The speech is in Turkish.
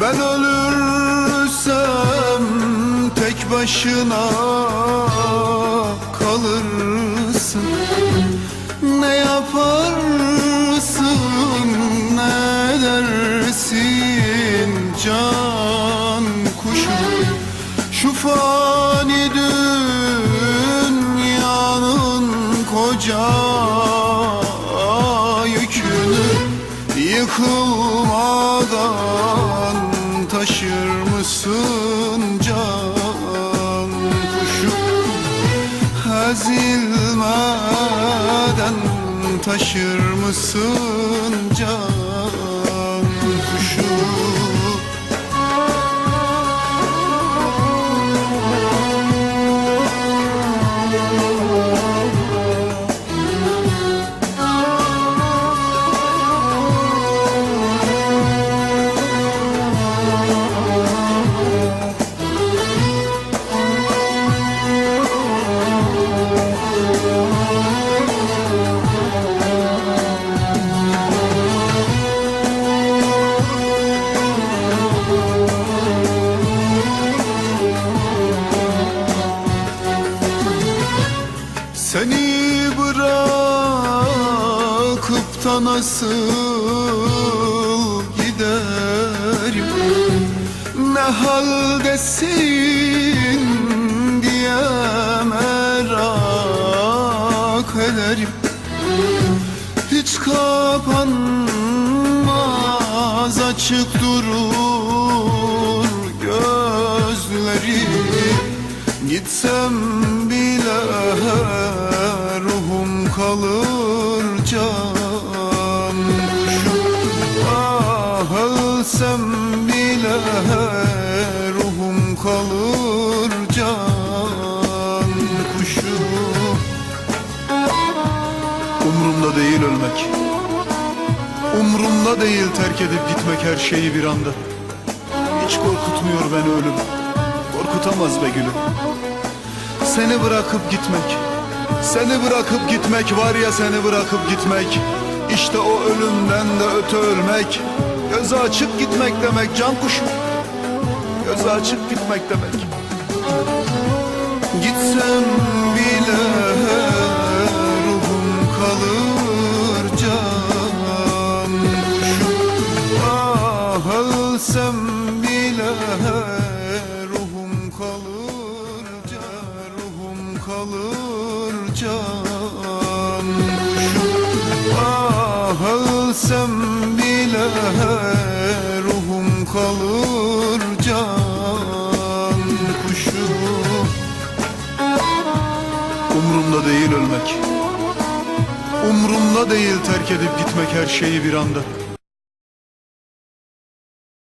Ben ölürsem tek başına kalırsın. Ne yaparsın ne edersin can kuşu Şu fani dünyanın koca yükünü yıkılmadan taşır mısın can kuşum Ezilmeden taşır mısın can kuşum Seni bırakıp da nasıl giderim Ne haldesin diye merak ederim. Hiç kapanmaz açık durur gözlerim. Gitsem ruhum kalır can. Kuşum Ah ölsem bile ruhum kalır can. Kuşum Umrumda değil ölmek. Umrumda değil terk edip gitmek her şeyi bir anda. Hiç korkutmuyor beni ölüm. Korkutamaz be gülüm Seni bırakıp gitmek. Seni bırakıp gitmek var ya seni bırakıp gitmek. İşte o ölümden de öte ölmek. Gözü açık gitmek demek can kuşum. Gözü açık gitmek demek. Gitsem bile ruhum kalır can kuşum. Ah ölsem bile ruhum kalır kalır can. Ah ölsem bile ruhum kalır can. Kuşum Umrumda değil ölmek. Umrumda değil terk edip gitmek her şeyi bir anda